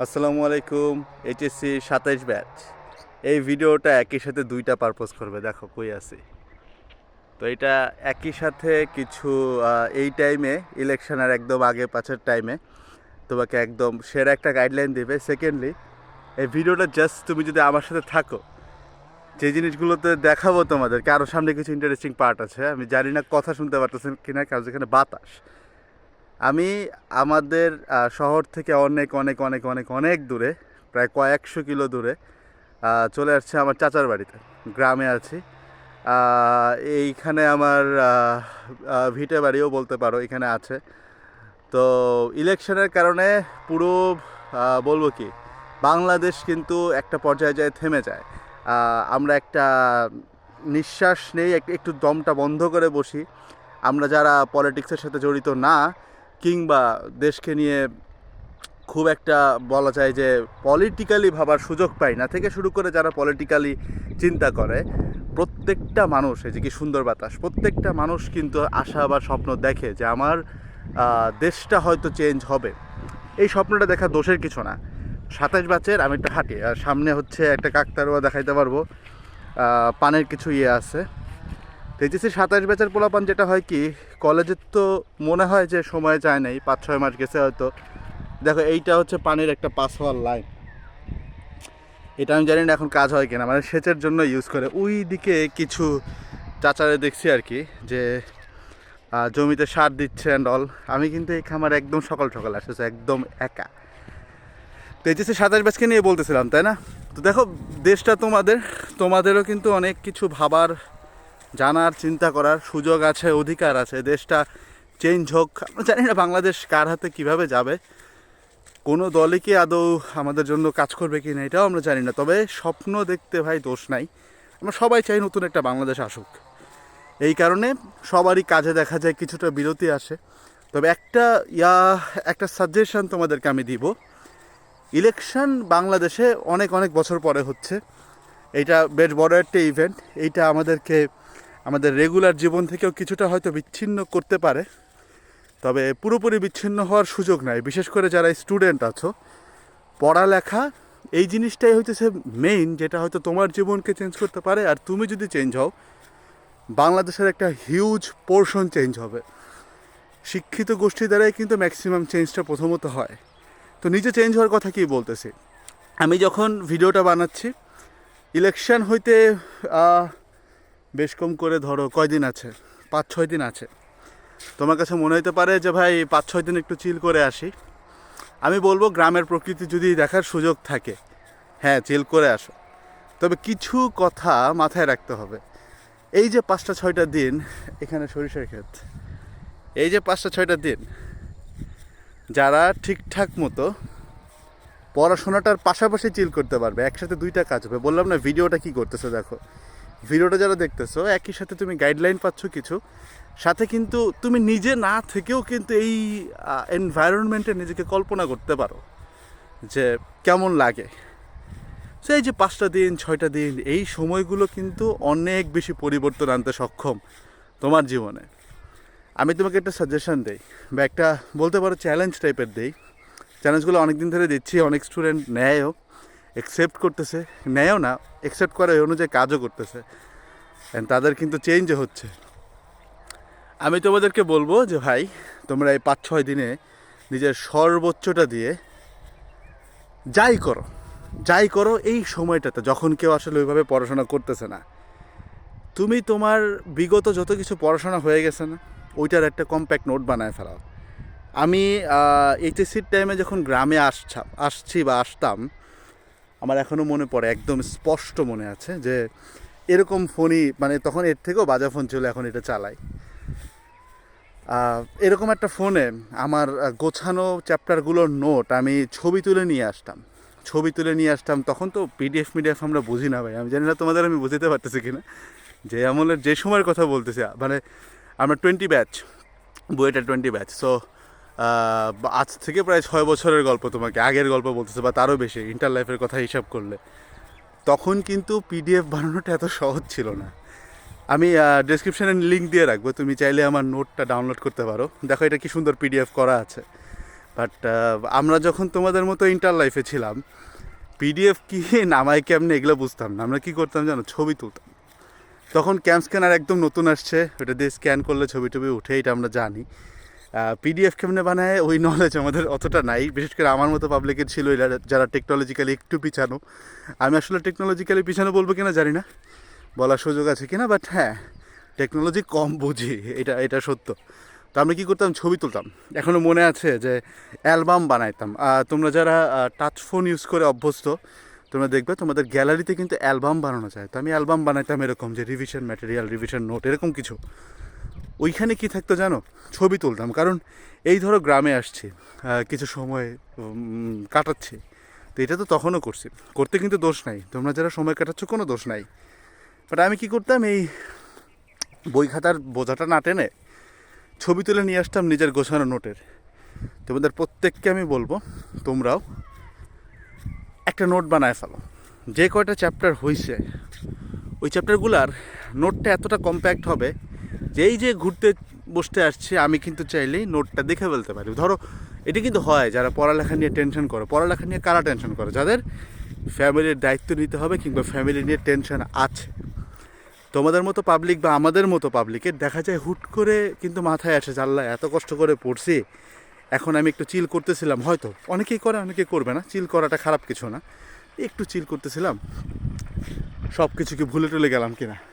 আসসালামু আলাইকুম এইচএসসি সাতাইশ ব্যাচ। এই ভিডিওটা একই সাথে দুইটা পারপোজ করবে, দেখো কই আছি। তো এটা একই সাথে কিছু এই টাইমে ইলেকশনের একদম আগে পাঁচের টাইমে তোমাকে একদম সেরা একটা গাইডলাইন দেবে। সেকেন্ডলি এই ভিডিওটা জাস্ট তুমি যদি আমার সাথে থাকো, যে জিনিসগুলোতে দেখাবো তোমাদেরকে আরও সামনে কিছু ইন্টারেস্টিং পার্ট আছে। আমি জানি না, কথা শুনতে পারতেছেন কিনা, কারণ যেখানে বাতাস। আমি আমাদের শহর থেকে অনেক অনেক অনেক অনেক অনেক দূরে, প্রায় কয়েকশো কিলো দূরে চলে আসছে আমার চাচার বাড়িতে, গ্রামে আছি। এইখানে আমার ভিটে বাড়িও বলতে পারো, এখানে আছে। তো ইলেকশনের কারণে পুরো বলব কি, বাংলাদেশ কিন্তু একটা পর্যায়ে যায়, থেমে যায়। আমরা একটা নিঃশ্বাস নেই একটু দমটা বন্ধ করে বসি। আমরা যারা পলিটিক্সের সাথে জড়িত না কিংবা দেশকে নিয়ে খুব একটা বলা যায় যে পলিটিক্যালি ভাবার সুযোগ পাই না। থেকে শুরু করে যারা পলিটিক্যালি চিন্তা করে, প্রত্যেকটা মানুষ, এই যে কি সুন্দর বাতাস, প্রত্যেকটা মানুষ কিন্তু আশা বা স্বপ্ন দেখে যে আমার দেশটা হয়তো চেঞ্জ হবে। এই স্বপ্নটা দেখা দোষের কিছু না। সাতাশ বাচ্চের, আমি একটা হাঁটি, আর সামনে হচ্ছে একটা কাকতারুয়া দেখাইতে পারব। পানের কিছু ইয়ে আছে। এইচএসসি সাতাশ ব্যাচের পোলাপান যেটা হয় কি কলেজের তো মনে হয় যে সময় যায় নাই, পাঁচ, ছয় মাস গেছে হয়তো। দেখো, এইটা হচ্ছে পানির একটা পাস হওয়ার লাইন। এটা আমি জানি না এখন কাজ হয় কিনা মানে সেচের জন্য ইউজ করে। ওই দিকে কিছু চাচারে দেখছি আর কি, যে জমিতে সার দিচ্ছে অ্যান্ড অল আমি কিন্তু এই খামার একদম সকাল সকাল আসতেছে, একদম একা। তো এইচএসসি সাতাশ ব্যাচকে নিয়ে বলতেছিলাম, তাই না? তো দেখো, দেশটা তোমাদের, তোমাদেরও কিন্তু অনেক কিছু ভাবার জানার, চিন্তা করার সুযোগ আছে, অধিকার আছে, দেশটা চেঞ্জ হোক। আমরা জানি না বাংলাদেশ কার হাতে কীভাবে যাবে। কোনো দলই কি আদৌ আমাদের জন্য কাজ করবে কি না, এটাও আমরা জানি না। তবে স্বপ্ন দেখতে ভাই দোষ নাই। আমরা সবাই চাই নতুন একটা বাংলাদেশ আসুক। এই কারণে সবারই কাজে দেখা যায়, কিছুটা বিরতি আসে। তবে একটা, ইয়া, একটা সাজেশন তোমাদেরকে আমি দিব। ইলেকশন বাংলাদেশে অনেক অনেক বছর পরে হচ্ছে। এইটা বেশ বড় একটা ইভেন্ট এইটা আমাদেরকে আমাদের রেগুলার জীবন থেকেও কিছুটা হয়তো বিচ্ছিন্ন করতে পারে, তবে পুরোপুরি বিচ্ছিন্ন হওয়ার সুযোগ নাই। বিশেষ করে যারা স্টুডেন্ট আছো, পড়ালেখা, এই জিনিসটাই হইতেছে মেইন যেটা হয়তো তোমার জীবনকে চেঞ্জ করতে পারে। আর তুমি যদি চেঞ্জ হও, বাংলাদেশের একটা হিউজ পোর্শন চেঞ্জ হবে। শিক্ষিত গোষ্ঠী দ্বারাই কিন্তু ম্যাক্সিমাম চেঞ্জটা প্রথমত হয়। তো নিজে চেঞ্জ হওয়ার কথা কী বলতেছি? আমি যখন ভিডিওটা বানাচ্ছি ইলেকশন হইতে বেশ কম করে ধরো, কয়দিন আছে? পাঁচ, ছয় দিন আছে। তোমার কাছে মনে হতে পারে যে, ভাই, পাঁচ, ছয় দিন একটু চিল করে আসি। আমি বলব, গ্রামের প্রকৃতি যদি দেখার সুযোগ থাকে হ্যাঁ চিল করে আসো। তবে কিছু কথা মাথায় রাখতে হবে। এই যে পাঁচটা, ছয়টা দিন, এখানে সরিষার ক্ষেত। এই যে পাঁচটা, ছয়টা দিন, যারা ঠিকঠাক মতো পড়াশোনাটার পাশাপাশি চিল করতে পারবে, একসাথে দুইটা কাজ হবে। বললাম না, ভিডিওটা কি করতেছো, দেখো। ভিডিওটা যারা দেখতেছো, একই সাথে তুমি গাইডলাইন পাচ্ছ কিছু। সাথে কিন্তু তুমি নিজে না থেকেও কিন্তু এই এনভায়রনমেন্টে নিজেকে কল্পনা করতে পারো যে কেমন লাগে। সো এই যে পাঁচটা দিন, ছয়টা দিন, এই সময়গুলো কিন্তু অনেক বেশি পরিবর্তন আনতে সক্ষম তোমার জীবনে। আমি তোমাকে একটা সাজেশন দেই বা একটা বলতে পারো চ্যালেঞ্জ টাইপের দেই। চ্যালেঞ্জগুলো অনেক দিন ধরে দিচ্ছি, অনেক স্টুডেন্ট নেয়ও। একসেপ্ট করতেছে, নেয়ও না অ্যাকসেপ্ট করে ওই অনুযায়ী কাজও করতেছে। অ্যান্ড তাদের কিন্তু চেঞ্জও হচ্ছে। আমি তোমাদেরকে বলব যে ভাই, তোমরা এই পাঁচ ছয় দিনে নিজের সর্বোচ্চটা দিয়ে যাই করো যাই করো এই সময়টাতে, যখন কেউ আসলে ওইভাবে পড়াশোনা করতেছে না। তুমি তোমার বিগত যত কিছু পড়াশোনা হয়ে গেছে না, ওইটার একটা কম্প্যাক্ট নোট বানায় ফেলাও। আমি এইচএসসির টাইমে যখন গ্রামে আসছাম আসছি বা আসতাম আমার এখনও মনে পড়ে, একদম স্পষ্ট মনে আছে যে এরকম ফোনই মানে তখন এর থেকেও বাজা ফোন ছিল, এখন এটা চালাই। এরকম একটা ফোনে আমার গোছানো চ্যাপ্টারগুলোর নোট আমি ছবি তুলে নিয়ে আসতাম। ছবি তুলে নিয়ে আসতাম, তখন তো পিডিএফ মিডিএফ আমরা বুঝি না ভাই। আমি জানি না তোমাদের আমি বুঝতে পারতেছি কিনা। যে আমলের যে সময়ের কথা বলতেছি মানে আমরা টোয়েন্টি ব্যাচ বইটা টোয়েন্টি ব্যাচ সো আজ থেকে প্রায় ছয় বছরের গল্প তোমাকে, আগের গল্প বলতেছে বা তারও বেশি ইন্টার লাইফের কথা হিসাব করলে। তখন কিন্তু পিডিএফ বানানোটা এত সহজ ছিল না। আমি ডেসক্রিপশানে লিঙ্ক দিয়ে রাখব, তুমি চাইলে আমার নোটটা ডাউনলোড করতে পারো। দেখো এটা কি সুন্দর পিডিএফ করা আছে। বাট আমরা যখন তোমাদের মতো ইন্টার লাইফে ছিলাম পিডিএফ কি, নামায় কেমনে এগুলো বুঝতাম না। আমরা কী করতাম জানো? ছবি তুলতাম। তখন ক্যাম স্ক্যানার একদম নতুন আসছে, ওটা দিয়ে স্ক্যান করলে ছবি টবি উঠে, এটা আমরা জানি। পিডিএফ কেমনে বানায়, ওই নলেজ আমাদের অতটা নাই। বিশেষ করে আমার মতো পাবলিকের ছিল যারা টেকনোলজিক্যালি একটু পিছানো। আমি আসলে টেকনোলজিক্যালি পিছানো বলব কিনা জানি না। বলার সুযোগ আছে কিনা বাট হ্যাঁ টেকনোলজি কম বুঝি, এটা এটা সত্য। তো আমরা কী করতাম? ছবি তুলতাম। এখনও মনে আছে যে অ্যালবাম বানাইতাম। তোমরা যারা টাচ ফোন ইউজ করে অভ্যস্ত, তোমরা দেখবে তোমাদের গ্যালারিতে কিন্তু অ্যালবাম বানানো যায়। তো আমি অ্যালবাম বানাইতাম এরকম যে রিভিশন ম্যাটেরিয়াল রিভিশন নোট এরকম কিছু। ওইখানে কি থাকতো জানো? ছবি তুলতাম। কারণ এই ধরো গ্রামে আসছি কিছু সময় কাটাচ্ছি। তো এটা তো তখনও করছি। করতে কিন্তু দোষ নাই। তোমরা যারা সময় কাটাচ্ছ, কোনো দোষ নাই। বাট আমি কি করতাম, এই বই খাতার বোঝাটা না টেনে ছবি তুলে নিয়ে আসতাম নিজের গোছানো নোটের। তোমাদের প্রত্যেককে আমি বলব, তোমরাও একটা নোট বানায় ফেলো। যে কয়টা চ্যাপ্টার হয়েছে ওই চ্যাপ্টারগুলার নোটটা এতটা কম্প্যাক্ট হবে যে এই যে ঘুরতে বসতে আসছে, আমি কিন্তু চাইলেই নোটটা দেখে ফেলতে পারি। ধরো, এটা কিন্তু হয়, যারা পড়ালেখা নিয়ে টেনশন করে। পড়ালেখা নিয়ে কারা টেনশন করে? যাদের ফ্যামিলির দায়িত্ব নিতে হবে কিংবা ফ্যামিলি নিয়ে টেনশন আছে। তোমাদের মতো পাবলিক বা আমাদের মতো পাবলিকের দেখা যায় হুট করে কিন্তু মাথায় আসে জানলা এত কষ্ট করে পড়ছি। এখন আমি একটু চিল করতেছিলাম। হয়তো অনেকেই করে অনেকে করবে না। চিল করাটা খারাপ কিছু না। একটু চিল করতেছিলাম। সব কিছু কি ভুলে টুলে গেলাম কিনা?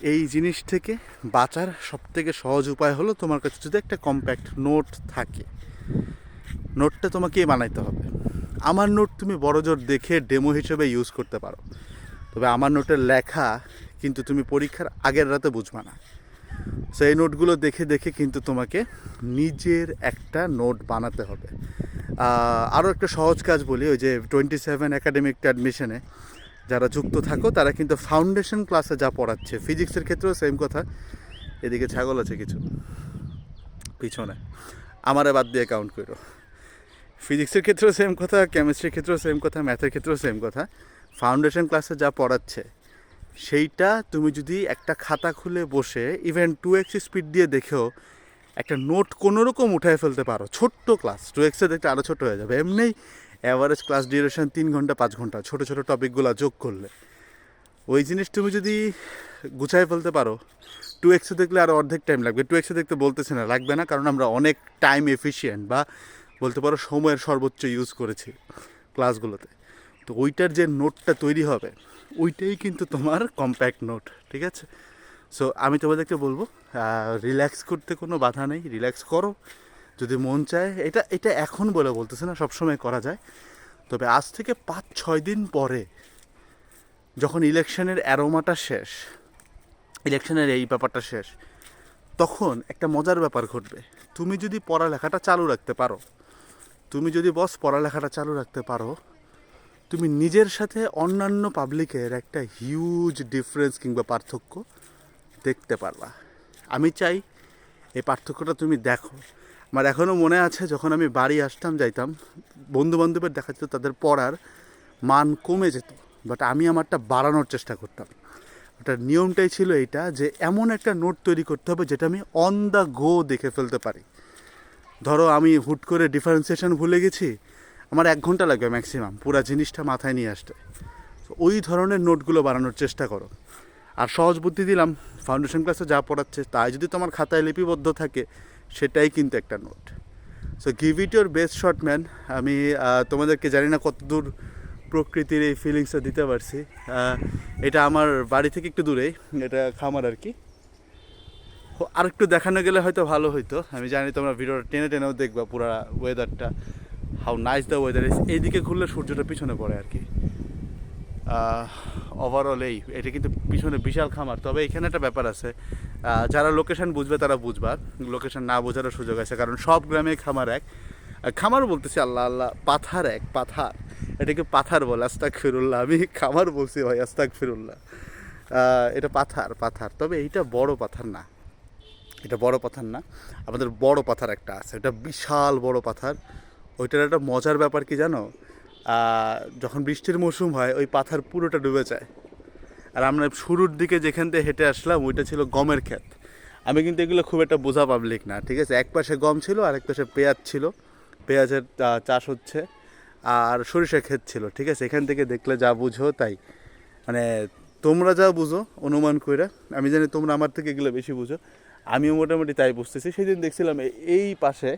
এই জিনিস থেকে বাঁচার সব থেকে সহজ উপায় হলো তোমার কাছে যদি একটা কম্প্যাক্ট নোট থাকে। নোটটা তোমাকে বানাইতে হবে। আমার নোট তুমি বড় জোর দেখে ডেমো হিসেবে ইউজ করতে পারো। তবে আমার নোটের লেখা কিন্তু তুমি পরীক্ষার আগের রাতে বুঝবা না। সো এই নোটগুলো দেখে দেখে কিন্তু তোমাকে নিজের একটা নোট বানাতে হবে। আরও একটা সহজ কাজ বলি, ওই যে টোয়েন্টি সেভেন একাডেমিক অ্যাডমিশনে যারা যুক্ত থাকো, তারা কিন্তু ফাউন্ডেশন ক্লাসে যা পড়াচ্ছে ফিজিক্সের ক্ষেত্রেও সেম কথা। এদিকে ছাগল আছে কিছু। পিছনে। আমারে বাদ দিয়ে কাউন্ট করো। ফিজিক্সের ক্ষেত্রেও সেম কথা কেমিস্ট্রির ক্ষেত্রেও সেম কথা ম্যাথের ক্ষেত্রেও সেম কথা। ফাউন্ডেশন ক্লাসে যা পড়াচ্ছে, সেইটা তুমি যদি একটা খাতা খুলে বসে ইভেন টু এক্স স্পিড দিয়ে দেখেও, একটা নোট কোনো রকম উঠায় ফেলতে পারো। ছোট্ট ক্লাস টু এক্সে দেখতে আরও ছোটো হয়ে যাবে। এমনিই অ্যাভারেজ ক্লাস ডিউরেশন তিন ঘণ্টা, পাঁচ ঘণ্টা। ছোটো ছোটো টপিকগুলো যোগ করলে। ওই জিনিস তুমি যদি গুছায় ফেলতে পারো টু এক্সে দেখলে আরও অর্ধেক টাইম লাগবে। টু এক্সে দেখতে বলতেছে না, লাগবে না, কারণ আমরা অনেক টাইম এফিশিয়েন্ট বা বলতে পারো সময়ের সর্বোচ্চ ইউজ করেছি ক্লাসগুলোতে তো ওইটার যে নোটটা তৈরি হবে, ওইটাই কিন্তু তোমার কম্প্যাক্ট নোট ঠিক আছে? সো আমি তোমাদেরকে বলব রিল্যাক্স করতে কোনো বাধা নেই রিল্যাক্স করো। যদি মন চায়, এটা এটা এখন বলে বলতেছে না, সবসময় করা যায়। তবে আজ থেকে পাঁচ, ছয় দিন পরে যখন ইলেকশনের অ্যারোমাটা শেষ, ইলেকশনের এই ব্যাপারটা শেষ, তখন একটা মজার ব্যাপার ঘটবে। তুমি যদি পড়ালেখাটা চালু রাখতে পারো, তুমি যদি বস পড়ালেখাটা চালু রাখতে পারো, তুমি নিজের সাথে অন্যান্য পাবলিকের একটা হিউজ ডিফারেন্স কিংবা পার্থক্য দেখতে পারবা আমি চাই এই পার্থক্যটা তুমি দেখো। আমার এখনও মনে আছে যখন আমি বাড়ি আসতাম, যাইতাম বন্ধু বান্ধবের দেখা যেত, তাদের পড়ার মান কমে যেত বাট আমি আমারটা বাড়ানোর চেষ্টা করতাম। ওটার নিয়মটাই ছিল এইটা যে এমন একটা নোট তৈরি করতে হবে যেটা আমি অন দ্য গো দেখে ফেলতে পারি। ধরো আমি হুট করে ডিফারেন্সিয়েশন ভুলে গেছি, আমার এক ঘণ্টা লাগবে ম্যাক্সিমাম পুরো জিনিসটা মাথায় নিয়ে আসতে। ওই ধরনের নোটগুলো বানানোর চেষ্টা করো। আর সহজ বুদ্ধি দিলাম ফাউন্ডেশন ক্লাসে যা পড়াচ্ছে, তাই যদি তোমার খাতায় লিপিবদ্ধ থাকে সেটাই কিন্তু একটা note so give it your best shot man আমি তোমাদেরকে জানি না কতদূর প্রকৃতির এই ফিলিংসটা দিতে পারছি। এটা আমার বাড়ি থেকে একটু দূরেই এটা খামার আর কি। আর একটু দেখানো গেলে হয়তো ভালো হইতো। আমি জানি তোমরা ভিডিওটা টেনে টেনেও দেখবা পুরা ওয়েদারটা how nice the weather is এইদিকে ঘুরলে সূর্যটা পিছনে পড়ে আর কি। ওভারঅল এই, এটা কিন্তু পিছনে বিশাল খামার। তবে এখানে একটা ব্যাপার আছে যারা লোকেশন বুঝবে তারা বুঝবা লোকেশন না বোঝারও সুযোগ আছে, কারণ সব গ্রামে খামার এক। খামার বলতেছি আল্লাহ আল্লাহ, পাথার এক, পাথার। এটাকে পাথার বলে আস্তাক ফিরুল্লাহ আমি খামার বলছি ভাই আস্তাক ফিরুল্লাহ এটা পাথার পাথার। তবে এইটা বড় পাথার না। এটা বড় পাথার না। আমাদের বড় পাথার একটা আছে। এটা বিশাল বড় পাথার। ওইটার একটা মজার ব্যাপার কি জানো? যখন বৃষ্টির মৌসুম হয়, ওই পাথার পুরোটা ডুবে যায়। আর আমরা শুরুর দিকে যেখান থেকে হেঁটে আসলাম, ওইটা ছিল গমের ক্ষেত। আমি কিন্তু এগুলো খুব একটা বোঝা পাবলিক না, ঠিক আছে? এক পাশে গম ছিল আর এক পাশে পেঁয়াজ ছিল। পেঁয়াজের চাষ হচ্ছে, আর সরিষা ক্ষেত ছিল, ঠিক আছে? এখান থেকে দেখলে যা বুঝো তাই। মানে তোমরা যা বুঝো, অনুমান কইরা, আমি জানি তোমরা আমার থেকে এগুলো বেশি বুঝো, আমিও মোটামুটি তাই বুঝতেছি। সেদিন দেখছিলাম এই পাশে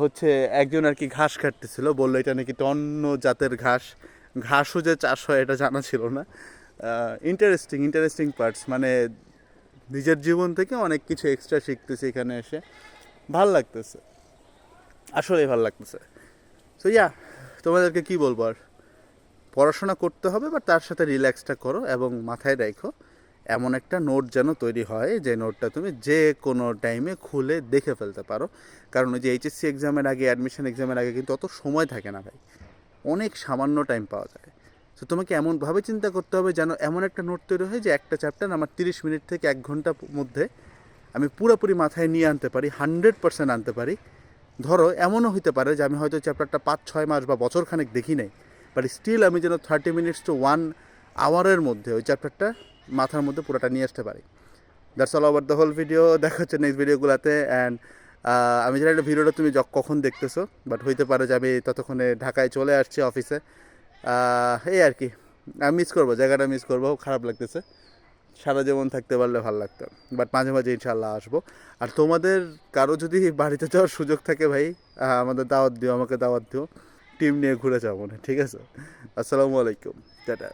হচ্ছে একজন আর কি ঘাস কাটতেছিল, বলল এটা নাকি অন্য জাতের ঘাস। ঘাসও যে চাষ হয়, এটা জানা ছিল না। ইন্টারেস্টিং ইন্টারেস্টিং পার্টস মানে নিজের জীবন থেকে অনেক কিছু এক্সট্রা শিখতেছি এখানে এসে। ভালো লাগতেছে। আসলেই ভালো লাগতেছে। তো ইয়া তোমাদেরকে কি বলব আর? পড়াশোনা করতে হবে বা তার সাথে রিল্যাক্সটা করো এবং মাথায় রাখো, এমন একটা নোট যেন তৈরি হয়, যে নোটটা তুমি যে কোনো টাইমে খুলে দেখে ফেলতে পারো। কারণ ওই যে এইচএসসি এক্সামের আগে অ্যাডমিশন এক্সামের আগে কিন্তু অত সময় থাকে না ভাই। অনেক সামান্য টাইম পাওয়া যায়। তো তোমাকে এমনভাবে চিন্তা করতে হবে যেন এমন একটা নোট তৈরি হয় যে একটা চ্যাপ্টার আমার তিরিশ মিনিট থেকে এক ঘণ্টার মধ্যে আমি পুরোপুরি মাথায় নিয়ে আনতে পারি হান্ড্রেড পার্সেন্ট আনতে পারি। ধরো, এমনও হতে পারে যে আমি হয়তো চ্যাপ্টারটা পাঁচ, ছয় মাস বা বছর খানেক দেখি নাই বাট স্টিল আমি যেন থার্টি মিনিটস টু ওয়ান আওয়ারের মধ্যে ওই চ্যাপ্টারটা মাথার মধ্যে পুরোটা নিয়ে আসতে পারি। That's all over the whole video দেখা হচ্ছে নেক্সট ভিডিওগুলোতে অ্যান্ড আমি জানি একটা ভিডিওটা তুমি কখন দেখতেছো বাট হইতে পারে যে আমি ততক্ষণে ঢাকায় চলে আসছি অফিসে এই আর কি। আমি মিস করব, জায়গাটা মিস করব, খারাপ লাগতেছে। সারা জীবন থাকতে পারলে ভালো লাগতো। বাট মাঝে মাঝে ইনশাল্লাহ আসব। আর তোমাদের কারও যদি বাড়িতে যাওয়ার সুযোগ থাকে ভাই আমাদের দাওয়াত দিও, আমাকে দাওয়াত দিও। টিম নিয়ে ঘুরে যাব না, ঠিক আছে? আসসালামু আলাইকুম, টাটা।